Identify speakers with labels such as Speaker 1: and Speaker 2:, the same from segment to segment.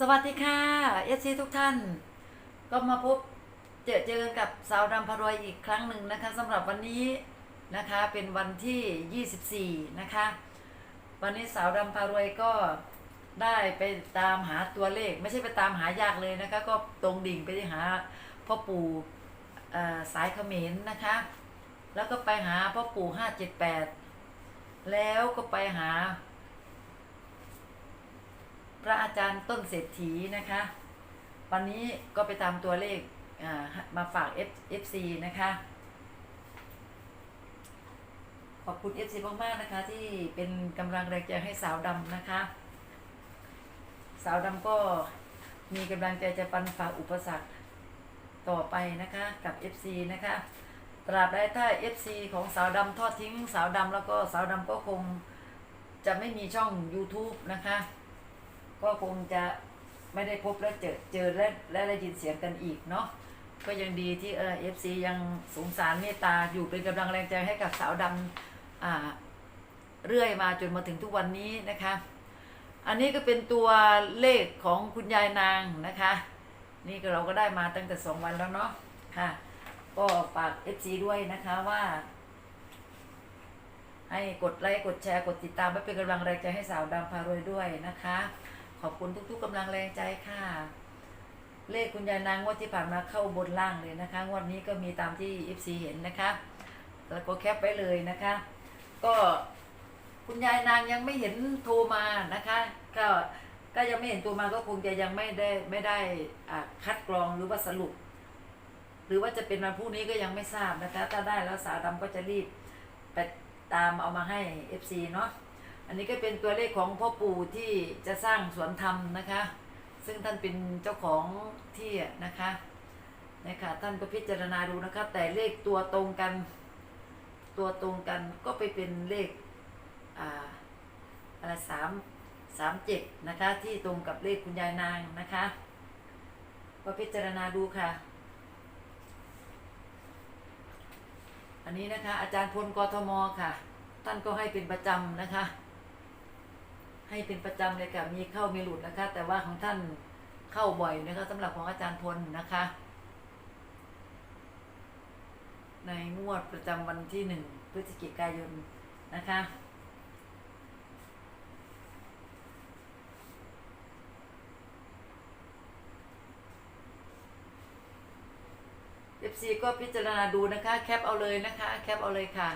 Speaker 1: สวัสดีค่ะเอซีทุกท่าน ก็มาพบเจอเจอกันกับสาวดำพรวยอีกครั้งหนึ่งนะคะสำหรับวันนี้นะคะเป็นวันที่ 24 นะคะ วันนี้สาวดำพรวยก็ได้ไปตามหาตัวเลข ไม่ใช่ไปตามหายากเลยนะคะ ก็ตรงดิ่งไปหาพ่อปู่สายเขมรนะคะ แล้วก็ไปหาพ่อปู่ 578 แล้วก็ไปหา ระอาจารย์ต้นเศรษฐีนะคะ วันนี้ก็ไปตามตัวเลขมาฝาก F FC นะคะ ขอบคุณ FC มากๆนะคะ ที่เป็นกำลังแรงใจให้สาวดำนะคะ สาวดำก็มีกำลังใจจะปันฝ่าอุปสรรคต่อไปนะคะกับ FC นะคะตราบใดถ้า FC ของสาวดำทอดทิ้งสาวดำแล้วก็สาวดำก็คงจะไม่มีช่อง YouTube นะคะ ก็คงจะไม่ได้พบและเจอเจอและและได้ยินเสียงกันอีกเนาะก็ยังดีที่เออฟซียังสงสารเมตตาอยู่เป็นกำลังแรงใจให้กับสาวดำอ่าเรื่อยมาจนมาถึงทุกวันนี้นะคะ อันนี้ก็เป็นตัวเลขของคุณยายนางนะคะ นี่ก็เราก็ได้มาตั้งแต่สองวันแล้วเนาะค่ะ ก็ฝาก FC ด้วยนะคะว่า ให้กดไลค์กดแชร์กดติดตามไว้เป็นกำลังแรงใจให้สาวดำพารวยด้วยนะคะ ขอบคุณทุกๆกำลังแรงใจค่ะ เลขคุณยายนางงวดที่ผ่านมาเข้าบนล่างเลยนะคะ งวดนี้ก็มีตามที่ FC เห็นนะคะ แล้วก็แคปไว้เลยนะคะ ก็คุณยายนางยังไม่เห็นโทรมานะคะ ก็ก็ยังไม่เห็นโทรมาก็คงจะยังไม่ได้ไม่ได้คัดกรองหรือว่าสรุป หรือว่าจะเป็นวันพรุ่งนี้ก็ยังไม่ทราบนะคะถ้าได้แล้วสาวดำก็จะรีบไปตามเอามาให้ FC เนาะ อันนี้ก็เป็นตัวเลขของพ่อปู่ที่จะสร้างสวนธรรมนะคะ ซึ่งท่านเป็นเจ้าของที่นะคะนะคะท่านก็พิจารณาดูนะคะ แต่เลขตัวตรงกัน ตัวตรงกันก็ไปเป็นเลขอ่าอะไรสามสามเจ็ดนะคะ ที่ตรงกับเลขคุณยายนางนะคะก็พิจารณาดูค่ะ อันนี้นะคะ อาจารย์พลกทมค่ะ ท่านก็ให้เป็นประจำนะคะ ให้เป็นประจำเลยค่ะมีเข้ามีหลุดนะคะ แต่ว่าของท่านเข้าบ่อยนะคะสำหรับของอาจารย์พลนะคะ ในงวดประจำวันที่หนึ่งพฤศจิกายนนะคะเอฟซีก็พิจารณาดูนะคะ แคปเอาเลยนะคะ แคปเอาเลยค่ะ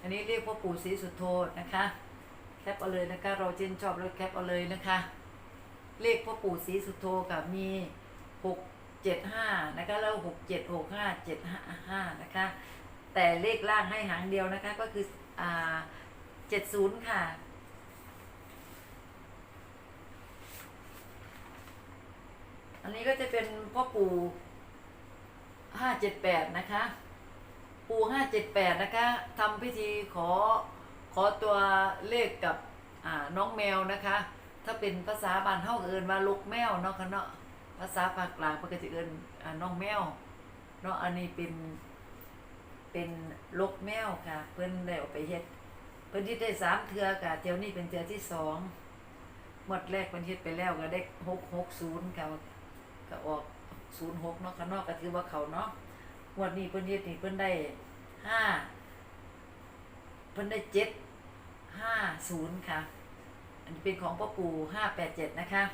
Speaker 1: อันนี้เรียกพ่อปู่ศรีสุโธนะคะ แคปเอาเลยนะคะ เราเจนชอบแล้วแคปเอาเลยนะคะ เลขพ่อปู่ศรีสุโธกับมีหกเจ็ดห้านะคะแล้วหกเจ็ดหกห้าเจ็ดห้าห้านะคะ แต่เลขล่างให้หางเดียวนะคะก็คืออ่าเจ็ดศูนย์ค่ะอันนี้ก็จะเป็นพ่อปู่ห้าเจ็ดแปดนะคะ ปูห้าเจ็ดแปดนะคะทำพิธีขอ ขอตัวเลขกับน้องแมวนะคะ ถ้าเป็นภาษาบ้านเฮาก็เอินว่าลูกแมวเนาะค่ะเนาะภาษาภาคกลางเพิ่นก็สิเอินอน้องแมวเนาะอันนี้เป็นเป็นลูกแมวค่ะ เพิ่นได้เอาไปเฮ็ดเพิ่นเฮ็ดได้สามเทื่อค่ะเที่ยวนี้เป็นเทือที่สองหมดแรกเพิ่นเฮ็ดไปแล้วก็ได้หกหกศูนย์ค่ะก็ออกศูนย์หกเนาะคะเนาะก็ถือว่าเขาเนาะงวดนี้เพิ่นเฮ็ดนี่เพิ่นได้ห้าเพิ่นได้เจ็ด ห้าศูนย์ค่ะ อันนี้เป็นของพ่อปู่ห้าแปดเจ็ดนะคะ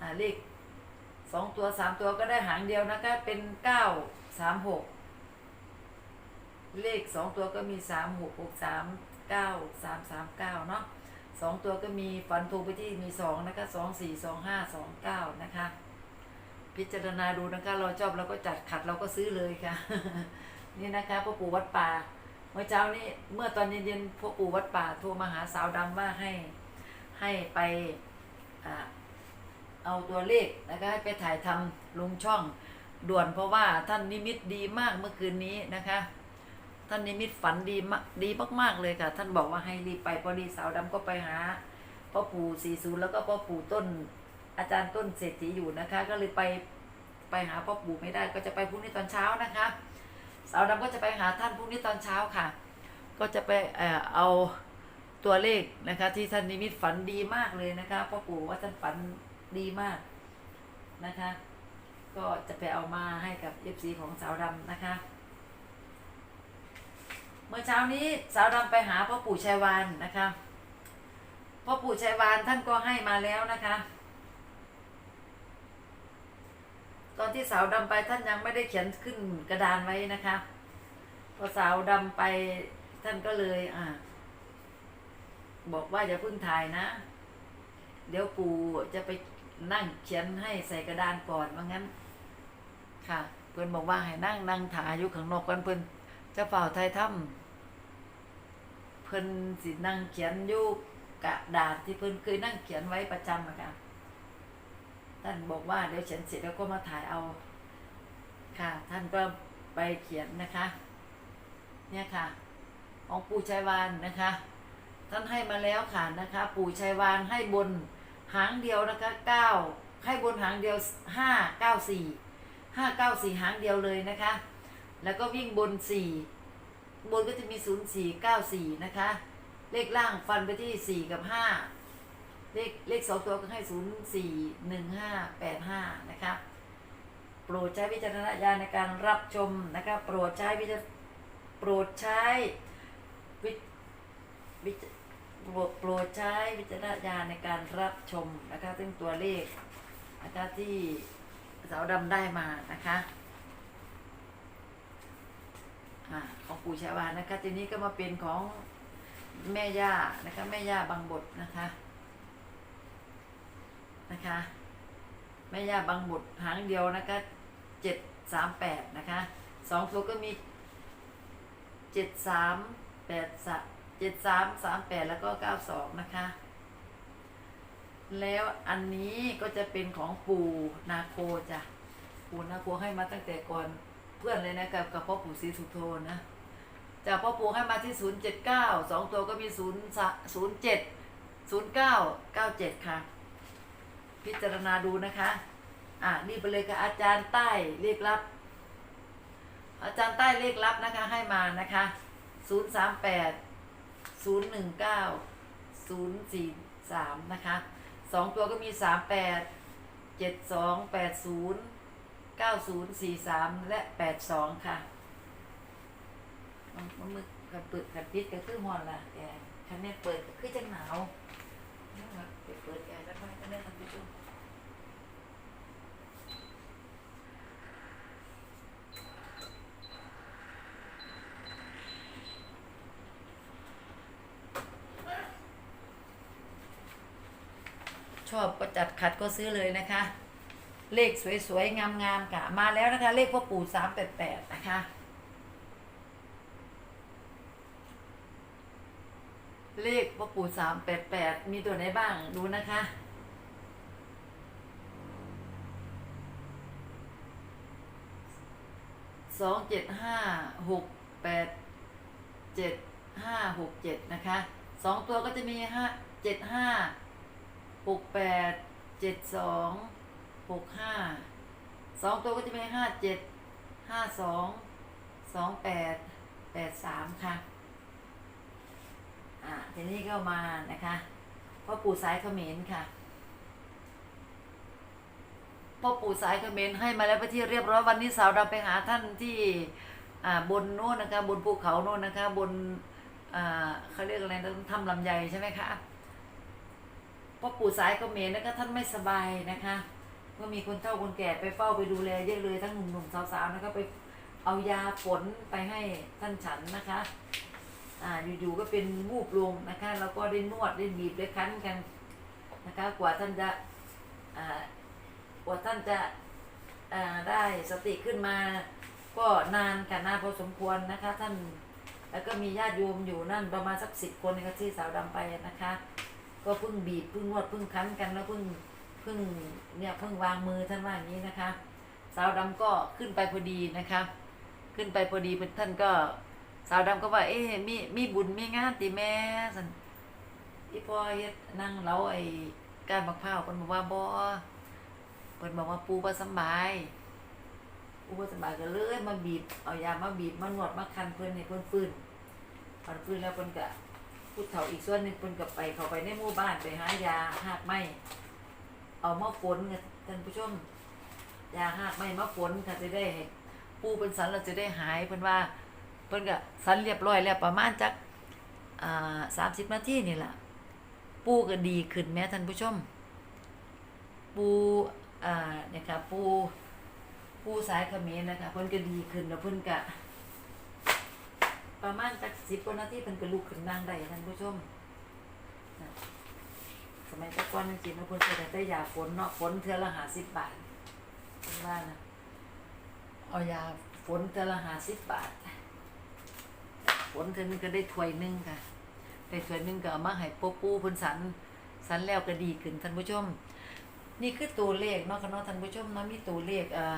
Speaker 1: อ่าเลขสองตัวสามตัวก็ได้หางเดียวนะคะ เป็นเก้าสามหกเลขสองตัวก็มีสามหกหกสามเก้าสามสามเก้าเนาะสองตัวก็มีฟันธงไปที่มีสองนะคะสองสี่สองห้าสองเก้านะคะ พิจารณาดูนะคะ เราชอบเราก็จัดขัดเราก็ซื้อเลยค่ะ นี่นะคะพ่อปู่วัดป่า มื่อเช้านี้เมื่อตอนเย็นๆพ่อปู่วัดป่าโทรมาหาสาวดำว่าให้ให้ไปอเอาตัวเลขนะคะให้ไปถ่ายทำลงช่องด่วนเพราะว่าท่านนิมิตดีมากเมื่อคืนนี้นะคะ ท่านนิมิตฝันดีมากดีมากๆเลยค่ะ ท่านบอกว่าให้รีบไปพอดีสาวดำก็ไปหาพ่อปู่สีศูนย์แล้วก็พ่อปู่ต้น อาจารย์ต้นเศรษฐีอยู่นะคะ ก็เลยไปไปหาพ่อปู่ไม่ได้ก็จะไปพรุ่งนี้ตอนเช้านะคะ สาวดำก็จะไปหาท่านพรุ่งนี้ตอนเช้าค่ะ ก็จะไปเอ่อเอาตัวเลขนะคะ ที่ท่านนิมิตฝันดีมากเลยนะคะพ่อปู่ว่าท่านฝันดีมากนะคะ ก็จะไปเอามาให้กับเอฟซีของสาวดำนะคะ เมื่อเช้านี้สาวดำไปหาพ่อปู่ชัยวานนะคะพ่อปู่ชัยวานท่านก็ให้มาแล้วนะคะ ต อนที่สาวดำไปท่านยังไม่ได้เขียนขึ้นกระดานไว้นะคะ พอสาวดำไปท่านก็เลยอ่าบอกว่าอย่าพิ่งถ่ายนะ เดี๋ยวปู่จะไปนั่งเขียนให้ใส่กระดานก่อนว่างั้น ค่ะ เพื่อนบอกว่าให้นั่งนั่งถ่ายอยู่ข้างนอกกันเพื่อนเจะเฝ้าไทยถ้ำเพื่อนสินั่งเขียนอยู่กระดาษที่เพื่อนเคยนั่งเขียนไว้ประจำอะค่ะ ท่านบอกว่าเดี๋ยวเขียนเสร็จแล้วก็มาถ่ายเอา ค่ะ ท่านก็ไปเขียนนะคะ เนี่ยค่ะ ของปู่ชัยวานนะคะ ท่านให้มาแล้วค่ะนะคะ ปู่ชัยวานให้บนหางเดียวนะคะเก้าให้บนหางเดียวห้าเก้าสี่ห้าเก้าสี่หางเดียวเลยนะคะ แล้วก็วิ่งบนสี่บนก็จะมีศูนย์สี่เก้าสี่นะคะ เลขล่างฟันไปที่สี่กับห้า เลขเลขสองตัวก็ให้ศูนย์สี่หนึ่งห้าแปดห้านะคะโปรดใช้วิจารณญาณในการรับชมนะคะโปรดใช้วิจารโปรดใช้วิวิจโปรดใช้วิจารณญาณในการรับชมนะคะซึ่งตัวเลขนะคะที่สาวดำได้มานะคะอ่าของปู่ชาวานนะคะทีนี้ก็มาเป็นของแม่ย่านะคะแม่ย่าบางบทนะคะ นะคะแม่ย่าบางบทหางเดียวนะคะเจ็ดสามแปดนะคะสองตัวก็มีเจ็ดสามแปดสเจ็ดสามสามแปดแล้วก็เก้าสองนะคะ แล้วอันนี้ก็จะเป็นของปู่นาโคจ้ะปู่นาโคให้มาตั้งแต่ก่อนเพื่อนเลยนะกับกับพ่อปู่ศรีสุโธนะจากพ่อปู่ให้มาที่ศูนย์เจ็ดเก้าสองตัวก็มีศูนย์ศูนย์เจ็ดศูนย์เก้าเก้าเจ็ดค่ะ พิจารณาดูนะคะ อะนี่ไปเลยค่ะอาจารย์ใต้เลขลับ อาจารย์ใต้เลขลับนะคะให้มานะคะศูนย์สามแปดศูนย์หนึ่งเก้าศูนย์สี่สามนะคะสองตัวก็มีสามแปดเจ็ดสองแปดศูนย์เก้าศูนย์สี่สามและแปดสองค่ะมันมันมือกับเปิดกับปิดก็คือหอนละแอร์คันนี้เปิดก็คือจะหนาวเปิด ชอบก็จัดขัดก็ซื้อเลยนะคะ เลขสวยๆ งามๆกะมาแล้วนะคะ เลขพ่อปู่สามแปดแปดนะคะเลขพ่อปู่สามแปดแปดมีตัวไหนบ้างดูนะคะ สองเจ็ดห้าหกแปดเจ็ดห้าหกเจ็ดนะคะสองตัวก็จะมีห้าเจ็ดห้าหกแปดเจ็ดสองหกห้าสองตัวก็จะเป็นห้าเจ็ดห้าสองสองแปดแปดสามค่ะ อ่าทีนี้ก็มานะคะพ่อปู่สายเขมรค่ะ พ่อปู่สายเขมรให้มาแล้วไปที่เรียบร้อยวันนี้สาวดำไปหาท่านที่อ่าบนโน่นนะคะบนภูเขาโน่นนะคะบนอ่าเขาเรียกอะไรนะถ้ำลำไยใช่ไหมคะพ่อปู่สายเขมรนะคะท่านไม่สบายนะคะก็มีคนเฒ่าคนแก่ไปเฝ้าไปดูแลเยอะเลยทั้งหนุ่มๆสาวๆนะคะไปเอายาฝนไปให้ท่านฉันนะคะอ่าอยู่ๆก็เป็นวูบลงนะคะแล้วก็ได้นวดได้บีบได้คั้นกันนะคะกว่าท่านจะอ่า ว่าท่านจะได้สติขึ้นมา ก็นานค่นานพอสมควรนะคะ ท่านแล้วก็มีญาติโยมอยู่นั่นประมาณสักสิบคนนะคะที่สาวดำไปนะคะ ก็เพิ่งบีบเพิ่งนวดเพิ่งคั้นกันแล้วเพิ่งเพิ่งเนี่ยเพิ่งวางมือท่านว่าอย่างนี้นะคะ สาวดำก็ขึ้นไปพอดีนะคะ ขึ้นไปพอดีท่านก็สาวดำก็ว่า เอ๊ะมีมีบุญมีงานติแม่สันที่พ่อเฮ็ดนั่งเล้าไอ้การ้าวเพิ่นบอกว่าบ่ เพิ่นบอกว่าปูบ่สบายปูบ่สบายก็เลยมาบีบเอายามาบีบมานวดมาคันเพิ่นให้เพิ่นฟื้นพอฟื้นแล้วเพิ่นก็ผู้เฒ่าอีกส่วนหนึ่งเพิ่นก็ไปเขาไปในหมู่บ้านไปหายาหากไม้เอามาฝนค่ะท่านผู้ชมยาหากไม่มาฝนค่ะจะได้ให้ปูเป็นสันเราจะได้หายเพิ่นว่าเพิ่นก็สันเรียบร้อยแล้วประมาณจักอ่าสามสิบนาทีนี่แหละปูก็ดีขึ้นแม้ท่านผู้ชม ปู อ่าเนี่ยค่ะปูปูสายเขมรนะคะเพิ่นก็ดีขึ้นแล้วเพิ่นก็ประมาณจักสิบกว่านาทีเพิ่นก็ลุกขึ้นนั่งได้ท่านผู้ชมนะสมัยตะก่อนจริงๆแล้วเพิ่นจะได้ยาฝนเนาะฝนเทื่อละหาสิบบาทเพิ่นว่านะเอายาฝนเทื่อละหาสิบบาทฝนเทื่อนึงก็ได้ถ้วยหนึงค่ะได้ถ้วยหนึงก็เอามาให้ปูปูเพิ่นสันสันแล้วก็ดีขึ้นท่านผู้ชม นี่คือตัวเลขเนาะค่ะเนาะท่านผู้ชมเนาะมีตัวเลขอ่า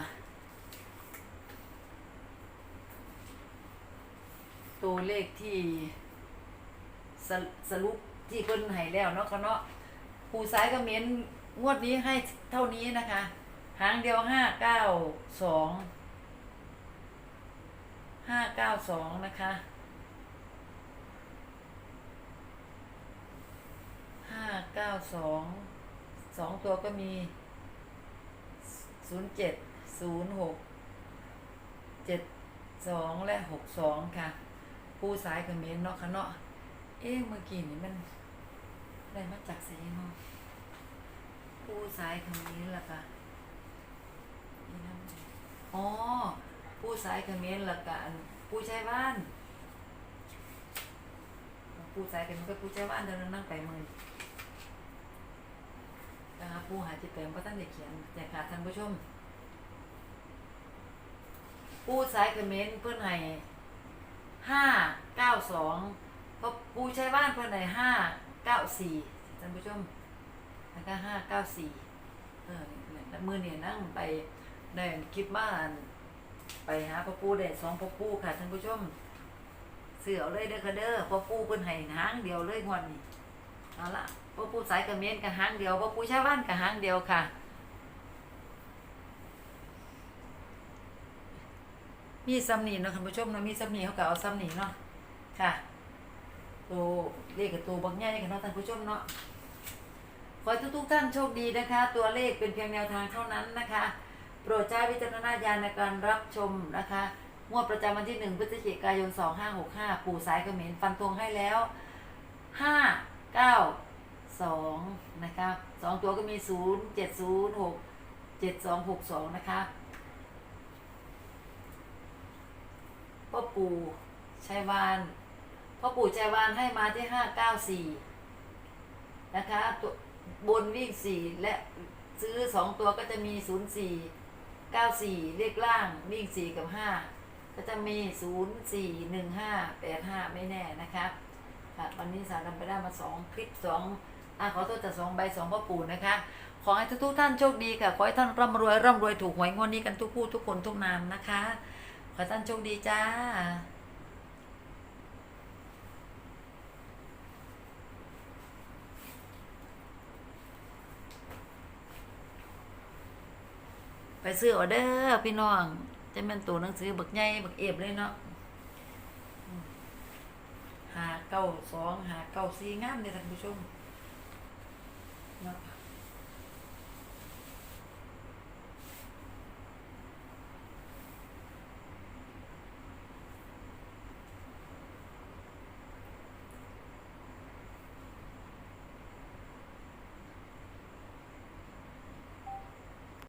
Speaker 1: ตัวเลขที่สรสรุปที่เพิ่นให้แล้วเนาะค่ะเนาะผู้สายก็เม้นงวดนี้ให้เท่านี้นะคะ หางเดียวห้าเก้าสองห้าเก้าสองนะคะห้าเก้าสอง สองตัวก็มีศูนย์เจ็ดศูนย์หกเจ็ดสองและหกสองค่ะ ผู้สายคอมเมนต์เนาะค่ะเนาะเอ๊ะเมื่อกี้นี่มันได้มาจากไสเนาะผู้สายคอมเมนต์ล่ะค่ะนี่นะอ๋อผู้สายคอมเมนต์ละกันผู้ใช้บ้านผู้สายคอมเมนต์ก็ผู้ใช้บ้านเดินนั่งไปมือ นะคะผู้หาจิตแปลงพระท่านได้เขียนแต่ค่ะท่านผู้ชมผู้สายคอมเมนต์เพื่อนให้ห้าเก้าสองก็ผู้ใช้บ้านเพื่อนให้ห้าเก้าสี่ท่านผู้ชมแล้วก็ห้าเก้าสี่เออเนี่ยมือเนี่ยนั่งไปได้คลิปบ้าน ไปหาพ่อปู่ได้สองพ่อปู่ค่ะท่านผู้ชมเสือเลยเด้อค่ะเด้อพ่อปู่เพิ่นให้หางเดียวเลยงวดนี้เอาละ พ่ปู่สายกระเมียนกับหางเดียวพ่ปู่ชาวบ้านกับหางเดียวค่ะ มีซ้ำนี่เนาะท่านผู้ชมเนาะมีซ้ำนี่เขาก็เอาซ้ำนี่เนาะค่ะตัวเลขกับตัวบักใหญ่กันเนาะท่านผู้ชมเนาะขอให้ทุกๆท่านโชคดีนะคะ ตัวเลขเป็นเพียงแนวทางเท่านั้นนะคะ โปรดใช้วิจารณญาณในการรับชมนะคะงวดประจำวันที่ 1 พฤศจิกายน 2565 ปู่สายกระเขมรฟันธงให้แล้ว 5 9 2นะคะ2ตัวก็มี0 7 0 6 7 2 6 2นย์หกเจ็ดสองหกสองนะคะพ่อปู่ชัยวานพ่อปู่ชัยวานให้มาที่594นะคะตัวบนวิ่งสี่และซื้อสองตัวก็จะมีศูนย์สี่เก้าสี่เลขล่างวิ่งสี่กับห้าก็จะมีศูนย์สี่หนึ่งห้าแปดห้าไม่แน่นะคะค่ะวันนี้สารนำไปได้มาสองคลิปสอง อะขอโทษแต่สองใบสองพ่อปู่นะคะ ขอให้ทุกๆท่านโชคดีค่ะ ขอให้ท่านร่ำรวยร่ำรวยถูกหวยงวดนี้กันทุกผู้ทุกคนทุกนามนะคะ ขอให้ท่านโชคดีจ้าไปซื้อออเดอร์พี่น้องจะเป็นตัวหนังสือบักใหญ่บักเอฟเลยเนาะหาเก้าสองหาเก้าสี่งามเลยท่านผู้ชม เนาะ